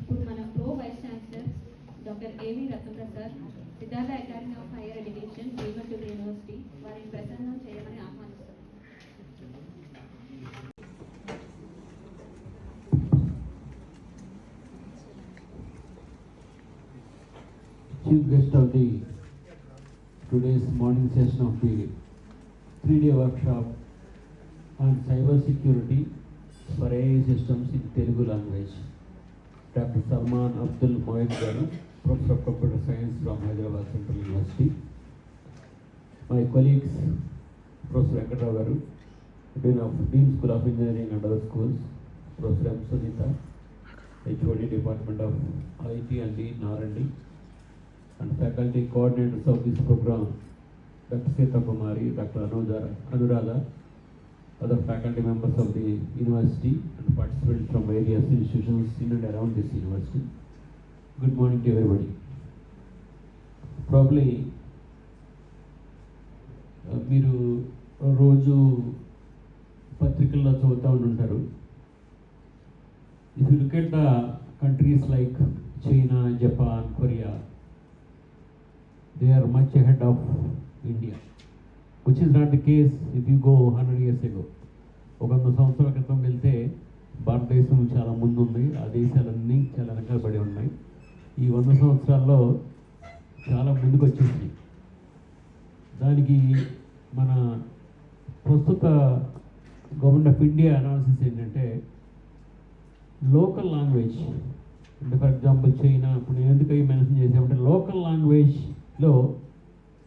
ఇప్పుడు మన pro vice chancellor doctor A V Ratnaprasad Siddhartha academy of higher education Bhimaturu university వారిని ప్రసన్నం చేయమని ఆహ్వానిస్తారు chief guest of the today's morning session of the three-day workshop on cyber security for AI systems in Telugu language. Doctor Salman Abdul Moid garu professor of computer science from Hyderabad central university. My colleagues professor Venkatrao garu dean of dean school of engineering and other schools professor M Sunitha HOD department of IT and dean RMD and faculty coordinators of this program doctor Seetha Kumari doctor Anuradha other faculty members of the university and participants from various institutions in and around this university. Good morning to everybody. Probably మీరు రోజు పత్రికల్లో చదువుతూ ఉంటారు if you look at the countries like China Japan Korea they are much ahead of India which is not the case if you go 100 years ago. ఒక వంద సంవత్సరాల క్రితం వెళ్తే భారతదేశం చాలా ముందుంది. ఆ దేశాలన్నీ చాలా వెనకాలబడి ఉన్నాయి. ఈ వంద సంవత్సరాల్లో చాలా ముందుకు వచ్చేసింది దానికి మన ప్రస్తుత గవర్నమెంట్ ఆఫ్ ఇండియా అనాలిసిస్ ఏంటంటే లోకల్ లాంగ్వేజ్. అంటే ఫర్ ఎగ్జాంపుల్ చైనా ఇప్పుడు నేను ఎందుకు మెన్షన్ చేసామంటే లోకల్ లాంగ్వేజ్లో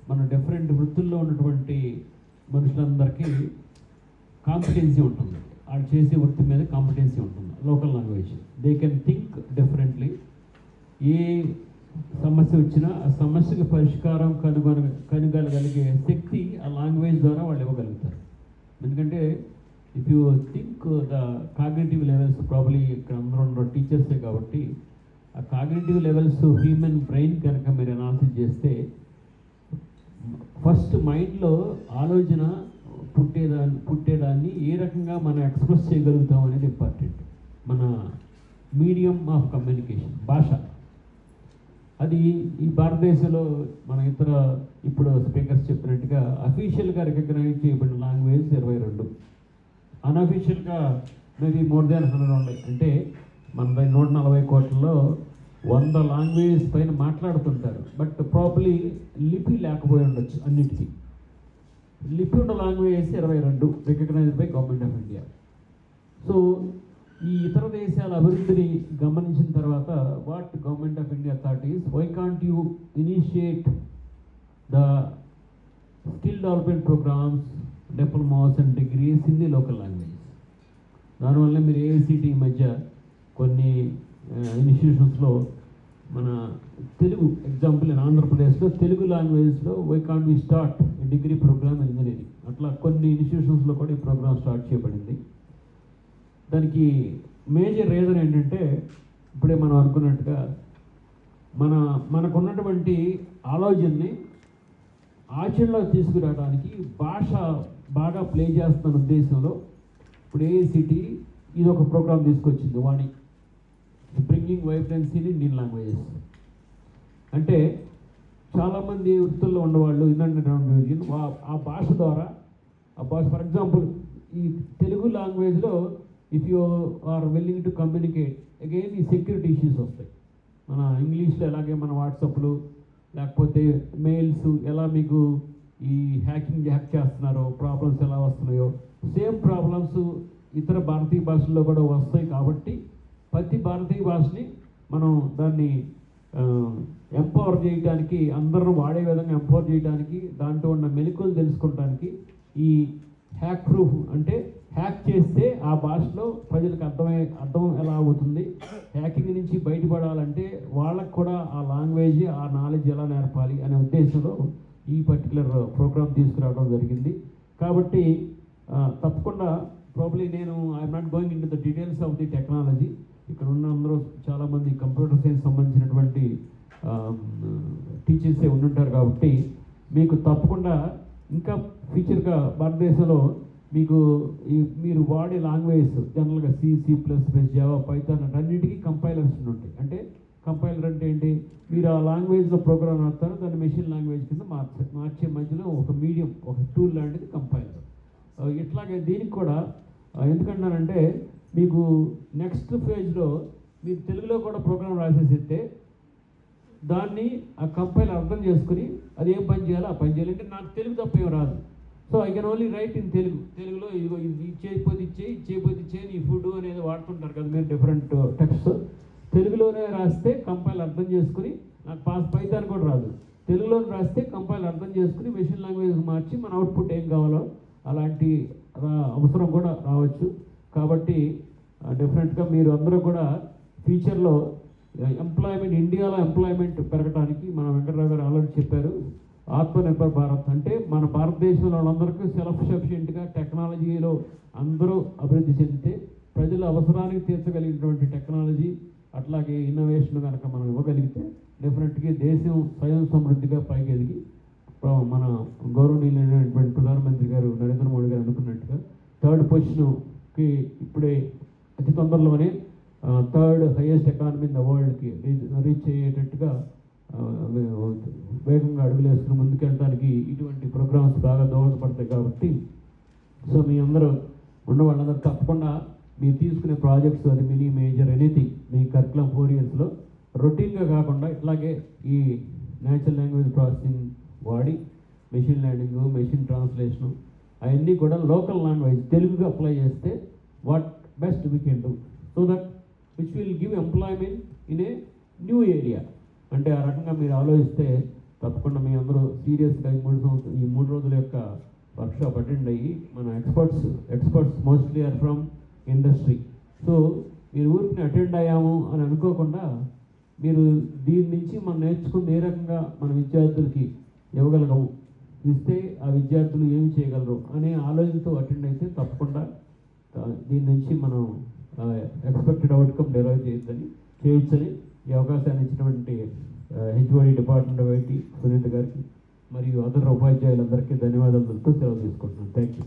మన డిఫరెంట్ వృత్తుల్లో ఉన్నటువంటి మనుషులందరికీ కాంపిటెన్సీ ఉంటుంది. వాళ్ళు చేసే వృత్తి మీద కాంపిటెన్సీ ఉంటుంది. Local language they can think differently ఏ సమస్య వచ్చినా ఆ సమస్యకు పరిష్కారం కనుగొన కనుగొనగలిగే శక్తి ఆ లాంగ్వేజ్ ద్వారా వాళ్ళు ఇవ్వగలుగుతారు. ఎందుకంటే if you think the cognitive levels probably ఇక్కడ అందరూ ఉన్న టీచర్సే కాబట్టి ఆ కాగ్నేటివ్ లెవెల్స్ హ్యూమన్ బ్రెయిన్ కనుక మీరు అనాలిసిస్ చేస్తే ఫస్ట్ మైండ్లో ఆలోచన పుట్టేదాన్ని పుట్టేదాన్ని ఏ రకంగా మనం ఎక్స్ప్రెస్ చేయగలుగుతాం అనేది ఇంపార్టెంట్. మన మీడియం ఆఫ్ కమ్యూనికేషన్ భాష. అది ఈ భారతదేశంలో మన ఇతర ఇప్పుడు స్పీకర్స్ చెప్పినట్టుగా అఫీషియల్గా రికగ్నైజ్ చేయబడిన లాంగ్వేజ్ ఇరవై రెండు. అన్అఫీషియల్గా మేబీ మోర్ దాన్ హండ్రెడ్ ఉన్నాయి అంటే మన నూట నలభై కోట్లలో వంద లాంగ్వేజ్ పైన మాట్లాడుతుంటారు. బట్ ప్రాపర్లీ లిపి లేకపోయి ఉండొచ్చు అన్నిటికీ. లిపి ఉన్న లాంగ్వేజెస్ ఇరవై రెండు recognised by government of India so ఈ ఇతర దేశాల అభివృద్ధిని గమనించిన తర్వాత what government of India thought is why can't you initiate the skill development programs diplomas and degrees in the local language దానివల్ల మీరు ఏఐసిటి మధ్య కొన్ని ఇన్స్టిట్యూషన్స్లో మన తెలుగు ఎగ్జాంపుల్ ఇన్ ఆంధ్రప్రదేశ్లో తెలుగు లాంగ్వేజ్లో why can't we start degree program engineering అట్లా కొన్ని ఇన్స్టిట్యూషన్స్లో కూడా ఈ ప్రోగ్రామ్ స్టార్ట్ చేయబడింది. దానికి మేజర్ రీజన్ ఏంటంటే ఇప్పుడే మనం అనుకున్నట్టుగా మన మనకున్నటువంటి ఆలోచనని ఆచరణలో తీసుకురావడానికి భాష బాగా ప్లే చేస్తున్న ఉద్దేశంలో ఇప్పుడు ఏఐసిటి ఇది ఒక ప్రోగ్రామ్ తీసుకొచ్చింది. Vaani bringing vibrancy in Indian languages అంటే చాలామంది వృత్తుల్లో ఉన్నవాళ్ళు ఇండియన్ ఆ భాష ద్వారా ఆ భాష ఫర్ ఎగ్జాంపుల్ ఈ తెలుగు లాంగ్వేజ్లో if you are willing to communicate again ఈ సెక్యూరిటీ ఇష్యూస్ వస్తాయి. మన ఇంగ్లీష్లో ఎలాగే మన వాట్సాప్లు లేకపోతే మెయిల్స్ ఎలా మీకు ఈ హ్యాకింగ్ హ్యాక్ చేస్తున్నారో ప్రాబ్లమ్స్ ఎలా వస్తున్నాయో సేమ్ ప్రాబ్లమ్స్ ఇతర భారతీయ భాషల్లో కూడా వస్తాయి కాబట్టి ప్రతి భారతీయ భాషని మనం దాన్ని ఎంపవర్ చేయడానికి అందరూ వాడే విధంగా ఎంపవర్ చేయడానికి దాంట్లో ఉన్న మెలకువలు తెలుసుకోవడానికి ఈ హ్యాక్ ప్రూఫ్ అంటే హ్యాక్ చేస్తే ఆ భాషలో ప్రజలకు అర్థమై అర్థం ఎలా అవుతుంది? హ్యాకింగ్ నుంచి బయటపడాలంటే వాళ్ళకు కూడా ఆ లాంగ్వేజ్ ఆ నాలెడ్జ్ ఎలా నేర్పాలి అనే ఉద్దేశంలో ఈ పర్టికులర్ ప్రోగ్రామ్ తీసుకురావడం జరిగింది. కాబట్టి తప్పకుండా ప్రాబ్లీ నేను I'm not going in the details of the technology ఇక్కడ ఉన్న అందరూ చాలామంది కంప్యూటర్ సైన్స్ సంబంధించినటువంటి టీచర్సే ఉండుంటారు కాబట్టి మీకు తప్పకుండా ఇంకా ఫ్యూచర్గా భారతదేశంలో మీకు ఈ మీరు వాడే లాంగ్వేజ్ జనరల్గా C C plus plus Java Python అన్నిటికీ కంపైలర్స్ ఉంటాయి అంటే కంపైలర్ అంటే ఏంటి? మీరు ఆ లాంగ్వేజ్లో ప్రోగ్రామ్ రాస్తారు దాన్ని మెషిన్ లాంగ్వేజ్ కింద మార్చ మార్చే మధ్యలో ఒక మీడియం ఒక టూల్ లాంటిది కంపైలర్ ఇట్లాగే దీనికి కూడా ఎందుకంటానంటే మీకు నెక్స్ట్ ఫేజ్లో మీరు తెలుగులో కూడా ప్రోగ్రామ్ రాసేసిస్తే దాన్ని ఆ కంపైల్ అర్థం చేసుకుని అది ఏం పని చేయాలో ఆ పని చేయాలి. అంటే నాకు తెలుగు తప్ప ఏం రాదు. So I can only write in Telugu. తెలుగులో ఇదిగో ఇది చేయకపోతే ఇచ్చే చేయకపోతే ఇచ్చే నీ ఫుడ్ అనేది వాడుతుంటారు కదా మీరు డిఫరెంట్ టెక్స్ట్ తెలుగులోనే రాస్తే కంపైల్ అర్థం చేసుకుని నాకు పాస్ పైతాన్ కూడా రాదు. తెలుగులో రాస్తే కంపైల్ అర్థం చేసుకుని మెషిన్ లాంగ్వేజ్ మార్చి మన అవుట్పుట్ ఏం కావాలో అలాంటి రా- అవసరం కూడా రావచ్చు. కాబట్టి డెఫినెట్గా మీరు అందరూ కూడా ఫ్యూచర్లో ఎంప్లాయ్మెంట్ ఇండియాలో ఎంప్లాయ్మెంట్ పెరగడానికి మన వెంకటరావు గారు ఆల్రెడీ చెప్పారు. ఆత్మనిర్భర్ భారత్ అంటే మన భారతదేశంలో వాళ్ళందరికీ సెల్ఫ్ సఫిషియెంట్గా టెక్నాలజీలో అందరూ అభివృద్ధి చెందితే ప్రజల అవసరానికి తీర్చగలిగినటువంటి టెక్నాలజీ అట్లాగే ఇన్నోవేషన్ కనుక మనం ఇవ్వగలిగితే డెఫినెట్గా దేశం స్వయం సమృద్ధిగా పైకెదిగి మన గౌరవనీయులైనటువంటి ప్రధానమంత్రి గారు నరేంద్ర మోడీ గారు అనుకున్నట్టుగా థర్డ్ పొజిషన్ కి ఇప్పుడే అతి తొందరలోనే third highest economy in the వరల్డ్కి reach అయ్యేటట్టుగా వేగంగా అడుగులు వేసుకుని ముందుకెళ్ళడానికి ఇటువంటి ప్రోగ్రామ్స్ బాగా దోహదపడతాయి కాబట్టి సో మీ అందరూ ఉన్న వాళ్ళందరూ తప్పకుండా మీరు తీసుకునే ప్రాజెక్ట్స్ అది మినీ మేజర్ ఎనీథింగ్ మీ కరికులం ఫోర్ ఇయర్స్లో రొటీన్గా కాకుండా ఇట్లాగే ఈ నేచురల్ లాంగ్వేజ్ ప్రాసెసింగ్ వాడి మెషిన్ లెర్నింగ్ మెషిన్ ట్రాన్స్లేషను అవన్నీ కూడా లోకల్ లాంగ్వేజ్ తెలుగుగా అప్లై చేస్తే what best we can do so that which will give employment in a new area అంటే ఆ రకంగా మీరు ఆలోచిస్తే తప్పకుండా మీ అందరూ సీరియస్గా ఈ మూడు సంవత్సరం ఈ మూడు రోజుల యొక్క వర్క్షాప్ అటెండ్ అయ్యి మన experts experts mostly are from industry. So మీరు ఊరికి అటెండ్ అయ్యాము అని అనుకోకుండా మీరు దీని నుంచి మనం నేర్చుకుని ఏ రకంగా మన విద్యార్థులకి ఇవ్వగలగము. ఇస్తే ఆ విద్యార్థులు ఏమి చేయగలరు అనే ఆలోచనతో అటెండ్ అయితే తప్పకుండా దీని నుంచి మనం ఎక్స్పెక్టెడ్ అవుట్కమ్ డెరైవ్ చేయొచ్చని చేయొచ్చని ఈ అవకాశాన్ని ఇచ్చినటువంటి HOD department of IT Sunitha గారికి మరియు అదర్ ఉపాధ్యాయులందరికీ ధన్యవాదాలు తెలుపుతూ సెలవు తీసుకుంటున్నాను. Thank you